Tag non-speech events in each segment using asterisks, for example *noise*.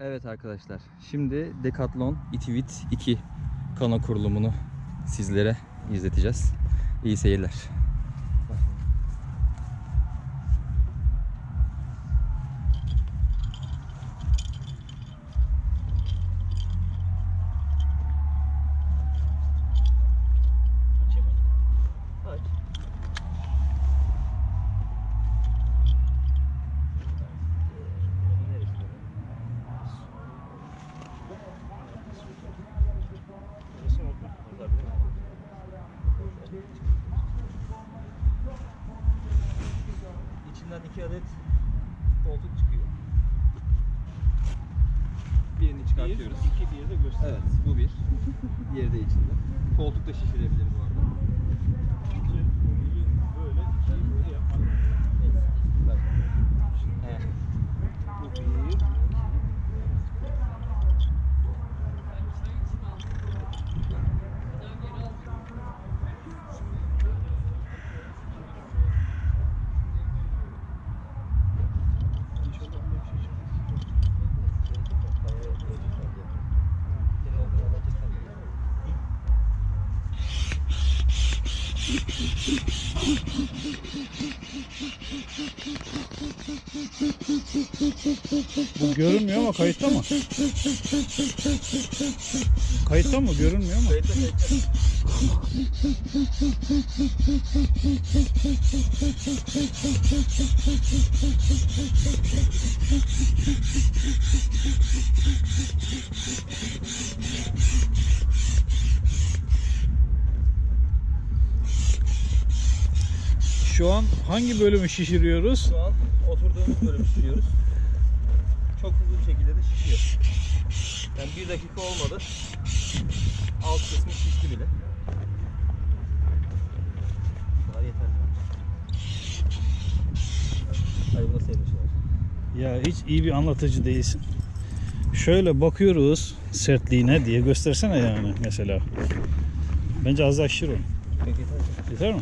Evet arkadaşlar. Şimdi Decathlon Itivit 2 kano kurulumunu sizlere izleteceğiz. İyi seyirler. İçinden iki adet koltuk çıkıyor. Birini çıkartıyoruz. iki diye de göster. Evet, bu bir. Diğeri de içinde. Koltuk da şişirebilir bu arada. İki, biri böyle, ikiyi böyle yapmak. Evet. Bu bir. İnşallah bir şey çıkmaz. Bu görünmüyor ama kayıtta mı? Kayıtta mı? Görünmüyor mu? Kayıtta kayıtta. Şu an hangi bölümü şişiriyoruz? Şu an oturduğumuz bölümü şişiyoruz. Çok hızlı bir şekilde de şişiyor. Yani bir dakika olmadı. Alt kısmı şişti bile. Bu kadar yeterli. Hayır bu da senin için olsun. Ya hiç iyi bir anlatıcı değilsin. Şöyle bakıyoruz sertliğine diye göstersene yani mesela. Bence az daha o. Peki yeter. Yeter mi?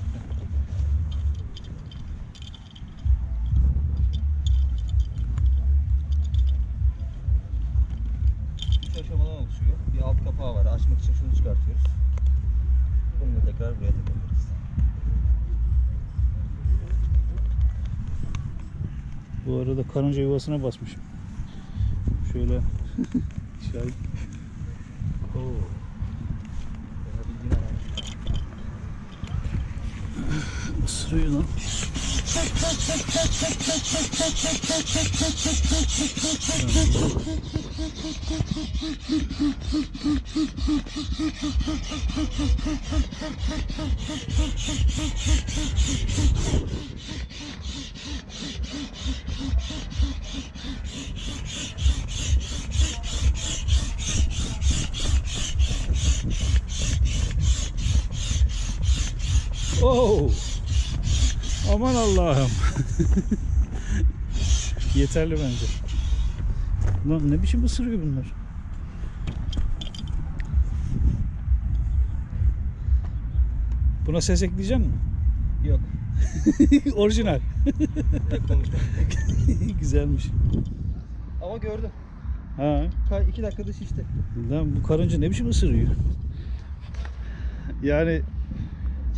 Bu arada karınca yuvasına basmışım. Şöyle *laughs* şöyle Oo. Isırıyor lan. *laughs* Oh! Aman Allah'ım. *laughs* Yeterli bence. Lan ne biçim ısırıyor bunlar? Buna ses ekleyecek misin? Yok. *laughs* Orijinal. *laughs* Güzelmiş. Ama gördüm. Ha. Ka- iki dakikada şişti. Lan bu karınca ne biçim ısırıyor? Yani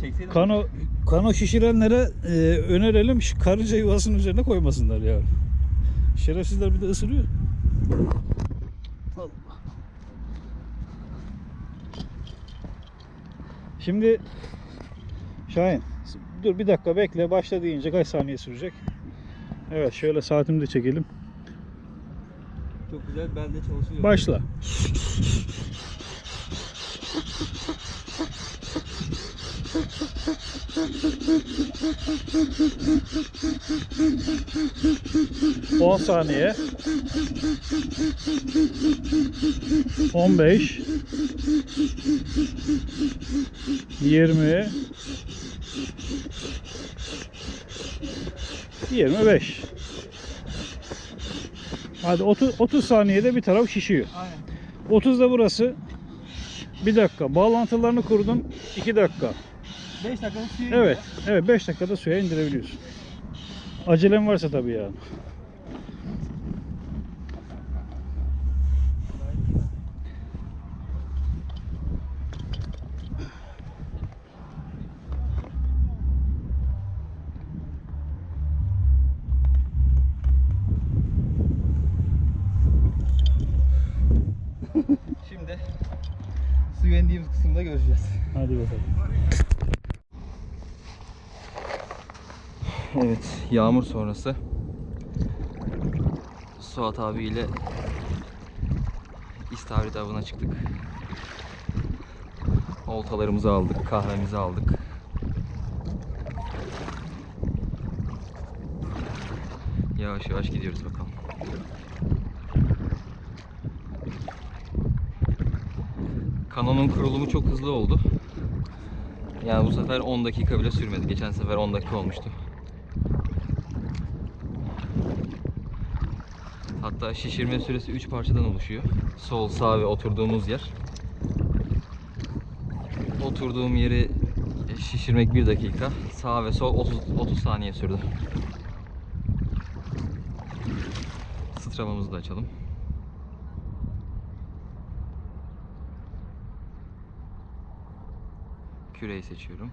Çekseydim. kano kano şişirenlere e, önerelim şu karınca yuvasının üzerine koymasınlar ya. Şerefsizler bir de ısırıyor. Allah. Şimdi Şahin dur bir dakika bekle başla deyince kaç saniye sürecek? Evet şöyle saatimi de çekelim. Çok güzel belde çalışıyor. Başla. *laughs* On saniye. On beş. Yirmi. Yirmi beş. Hadi 30, 30 saniyede bir taraf şişiyor. Aynen. 30'da burası. Bir dakika. Bağlantılarını kurdun. 2 dakika. 5 dakikada suya Evet. Evet 5 dakikada suya indirebiliyorsun. Acelen varsa tabii yani. Şimdi güvendiğimiz kısımda göreceğiz. Hadi bakalım. Evet, yağmur sonrası Suat abiyle istavrit avına çıktık. Oltalarımızı aldık, kahvemizi aldık. Yavaş yavaş gidiyoruz bakalım. Kanonun kurulumu çok hızlı oldu. Yani bu sefer 10 dakika bile sürmedi. Geçen sefer 10 dakika olmuştu. Hatta şişirme süresi 3 parçadan oluşuyor. Sol, sağ ve oturduğumuz yer. Oturduğum yeri şişirmek 1 dakika. Sağ ve sol 30, 30 saniye sürdü. Stravamızı da açalım. Küreyi seçiyorum.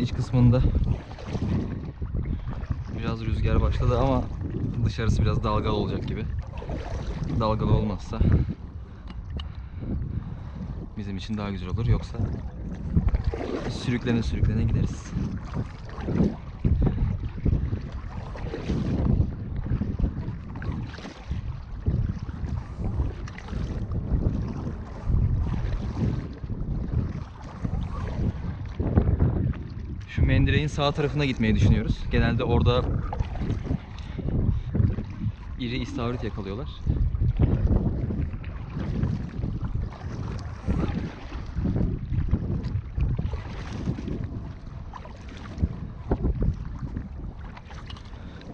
İç kısmında biraz rüzgar başladı ama dışarısı biraz dalgalı olacak gibi. Dalgalı olmazsa bizim için daha güzel olur. Yoksa sürüklene sürüklene gideriz. Mendireğin sağ tarafına gitmeyi düşünüyoruz. Genelde orada iri istavrit yakalıyorlar.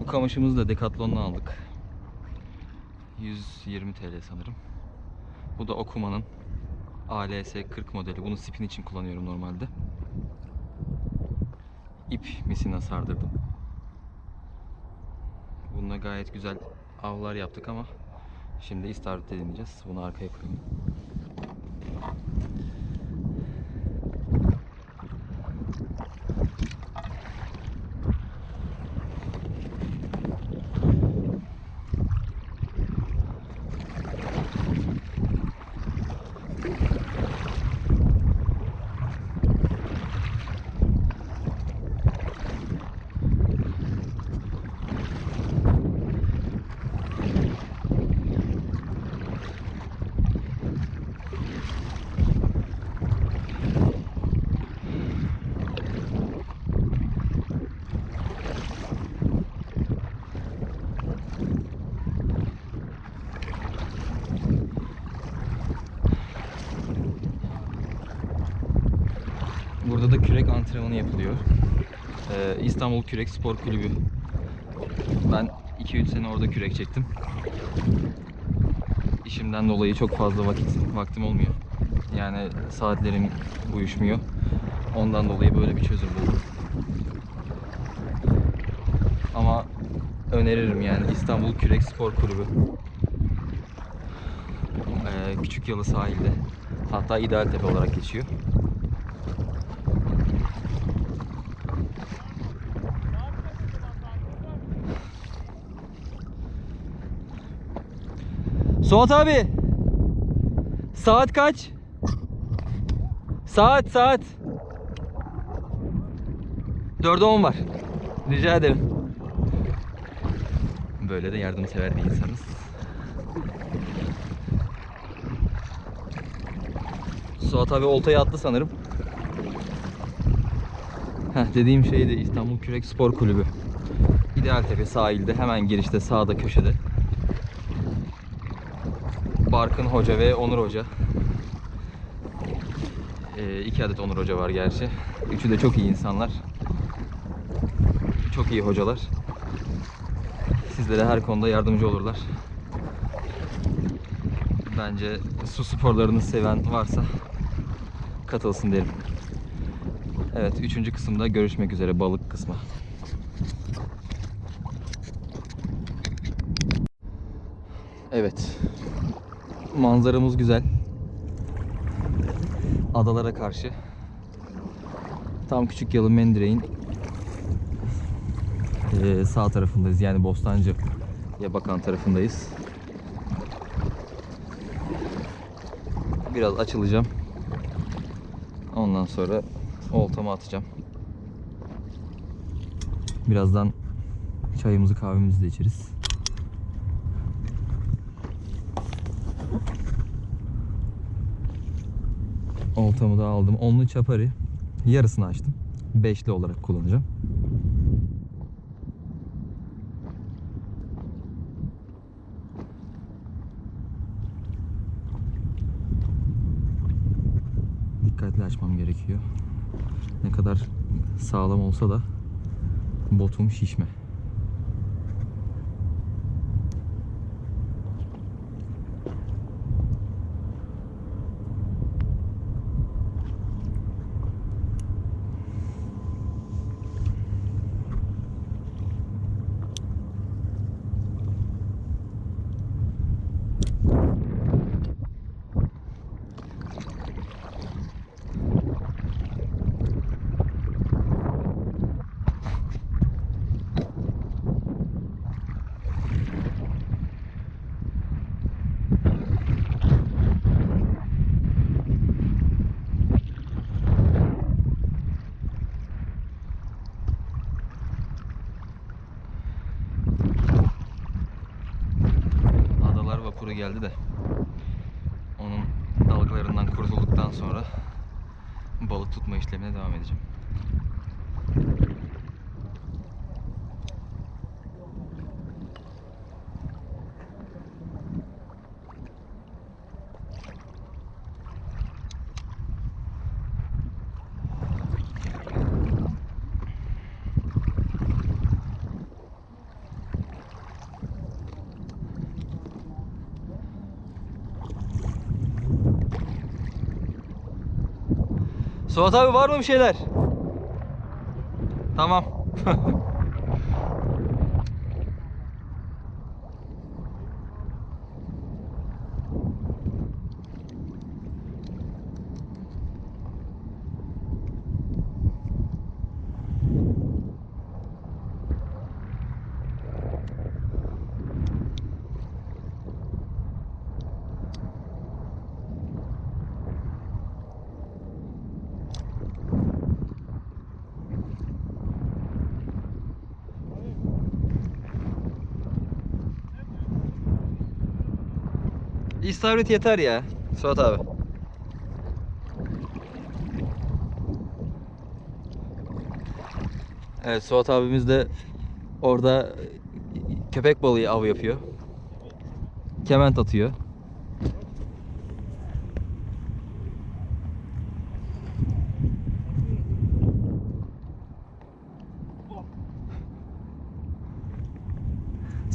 Bu kamışımızı da Decathlon'dan aldık. 120 TL sanırım. Bu da Okuma'nın ALS 40 modeli. Bunu spin için kullanıyorum normalde ip misina sardırdım. Bununla gayet güzel avlar yaptık ama şimdi istavrit deneyeceğiz. Bunu arkaya koyayım. Burada da kürek antrenmanı yapılıyor. Ee, İstanbul Kürek Spor Kulübü. Ben 2-3 sene orada kürek çektim. İşimden dolayı çok fazla vakit vaktim olmuyor. Yani saatlerim uyuşmuyor. Ondan dolayı böyle bir çözüm buldum. Ama öneririm yani İstanbul Kürek Spor Kulübü. Ee, Küçük Yalı sahilde. Hatta İdealtepe olarak geçiyor. Suat abi. Saat kaç? Saat saat. 4'e 10 var. Rica ederim. Böyle de yardımsever bir insanız. Suat abi oltaya attı sanırım. Heh, dediğim şeydi İstanbul Kürek Spor Kulübü. İdealtepe sahilde hemen girişte sağda köşede. Barkın Hoca ve Onur Hoca. Ee, iki adet Onur Hoca var gerçi. Üçü de çok iyi insanlar. Çok iyi hocalar. Sizlere her konuda yardımcı olurlar. Bence su sporlarını seven varsa katılsın derim. Evet, üçüncü kısımda görüşmek üzere balık kısmı. Evet. Manzaramız güzel. Adalara karşı. Tam Küçük Yalı Mendireğin eee, sağ tarafındayız. Yani Bostancı'ya bakan tarafındayız. Biraz açılacağım. Ondan sonra oltamı atacağım. Birazdan çayımızı kahvemizi de içeriz. Oltamı da aldım. Onlu çapari. Yarısını açtım. Beşli olarak kullanacağım. Dikkatli açmam gerekiyor. Ne kadar sağlam olsa da botum şişme. Geldi de onun dalgalarından kurtulduktan sonra balık tutma işlemine devam edeceğim. Suat abi var mı bir şeyler? Tamam. *laughs* İstavrit yeter ya. Suat abi. Evet Suat abimiz de orada köpek balığı av yapıyor. Kement atıyor.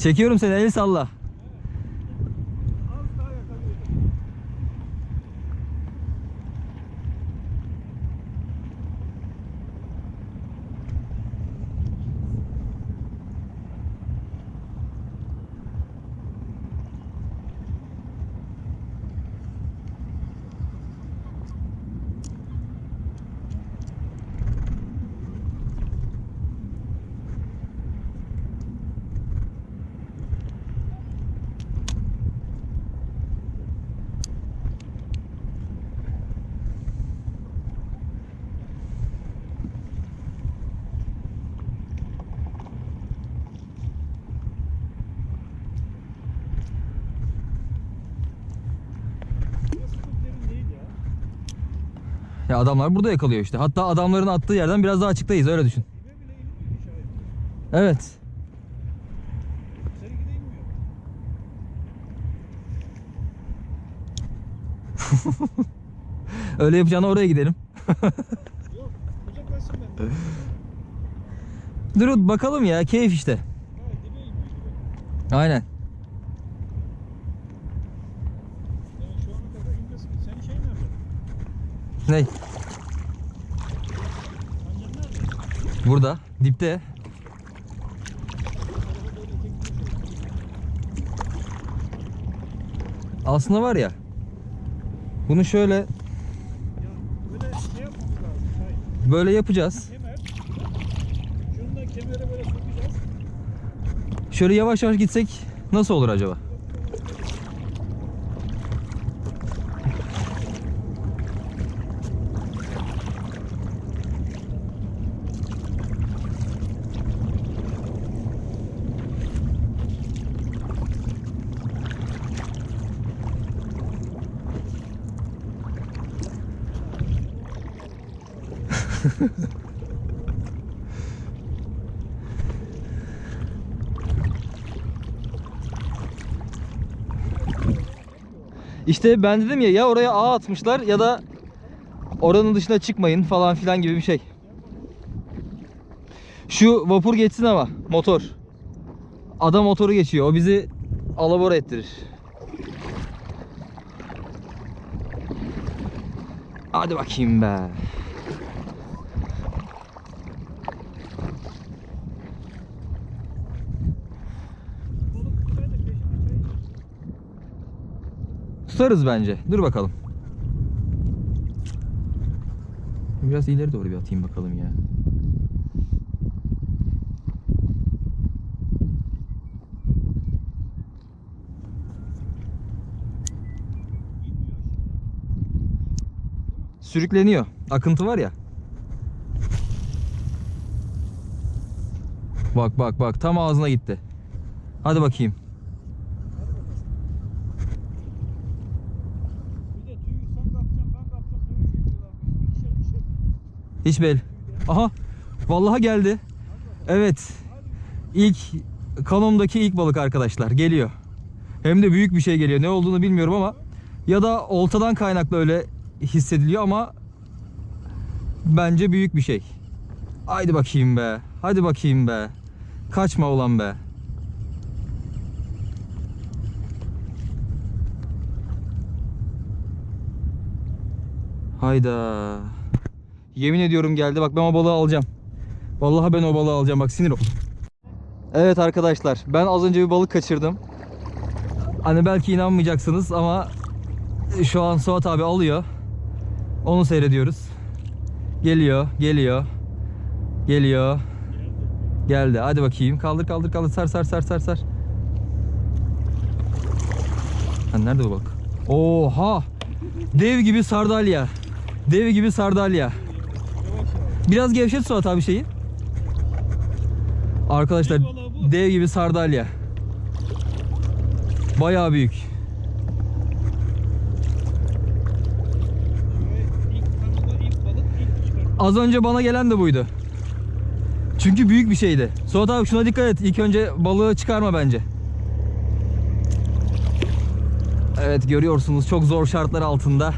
Çekiyorum seni el salla. Ya adamlar burada yakalıyor işte. Hatta adamların attığı yerden biraz daha açıktayız öyle düşün. Evet. *laughs* öyle yapacağına oraya gidelim. *laughs* Durut bakalım ya keyif işte. Aynen. Ne? Annen nerede? Burada dipte. Aslında var ya. Bunu şöyle böyle yapacağız. Şöyle yavaş yavaş gitsek nasıl olur acaba? İşte ben dedim ya ya oraya ağ atmışlar ya da oranın dışına çıkmayın falan filan gibi bir şey. Şu vapur geçsin ama motor. Ada motoru geçiyor. O bizi alabora ettirir. Hadi bakayım be. Tutarız bence. Dur bakalım. Biraz ileri doğru bir atayım bakalım ya. Sürükleniyor. Akıntı var ya. Bak bak bak tam ağzına gitti. Hadi bakayım. Bir de tüyü sen kapacaksın ben kapacağım dövüş ediyorlarmış. İkişer bir şey. Hiç bel. Aha. Vallahi geldi. Evet. İlk kanomdaki ilk balık arkadaşlar geliyor. Hem de büyük bir şey geliyor. Ne olduğunu bilmiyorum ama ya da oltadan kaynaklı öyle hissediliyor ama bence büyük bir şey. Haydi bakayım be. Hadi bakayım be. Kaçma ulan be. Hayda. Yemin ediyorum geldi. Bak ben o balığı alacağım. Vallahi ben o balığı alacağım. Bak sinir oldum. Evet arkadaşlar. Ben az önce bir balık kaçırdım. Hani belki inanmayacaksınız ama şu an Suat abi alıyor. Onu seyrediyoruz. Geliyor, geliyor. Geliyor. Geldi. Hadi bakayım. Kaldır kaldır kaldır. Sar sar sar sar sar. Ha, nerede bu balık? Oha! Dev gibi sardalya. Dev gibi sardalya. Biraz gevşet Suat abi şeyi. Arkadaşlar dev gibi sardalya. Bayağı büyük. Az önce bana gelen de buydu. Çünkü büyük bir şeydi. Suat abi şuna dikkat et. İlk önce balığı çıkarma bence. Evet görüyorsunuz çok zor şartlar altında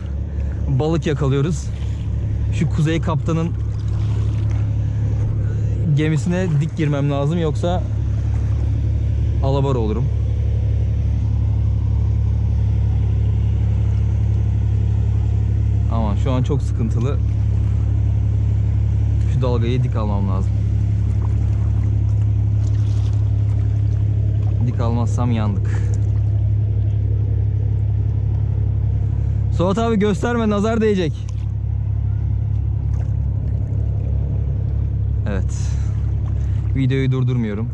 balık yakalıyoruz. Şu Kuzey Kaptan'ın gemisine dik girmem lazım yoksa alabar olurum. Ama şu an çok sıkıntılı. Şu dalgayı dik almam lazım. Dik almazsam yandık. Suat abi gösterme nazar değecek. Evet. Videoyu durdurmuyorum.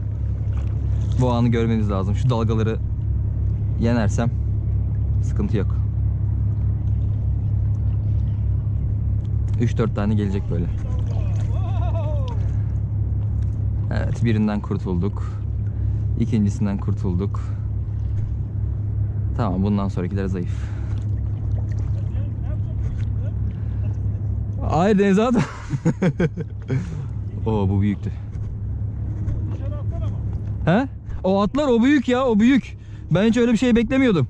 Bu anı görmeniz lazım. Şu dalgaları yenersem sıkıntı yok. 3-4 tane gelecek böyle. Evet birinden kurtulduk. İkincisinden kurtulduk. Tamam bundan sonrakiler zayıf. Hayır denize at. *laughs* Oo bu büyüktü. He? O atlar o büyük ya o büyük. Ben hiç öyle bir şey beklemiyordum.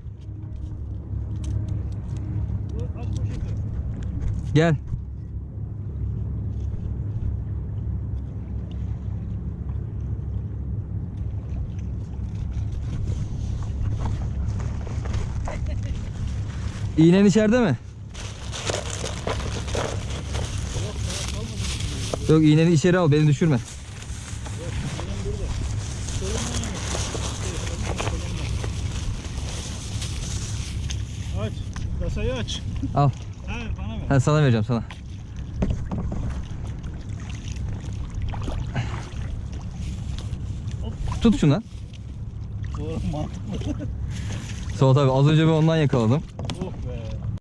Gel. İğnen içeride mi? Yok iğneni içeri al beni düşürme. Al. Ha bana ver. Ben sana vereceğim sana. Tut şunu. Doğru mantıklı. Suat abi az önce ben ondan yakaladım.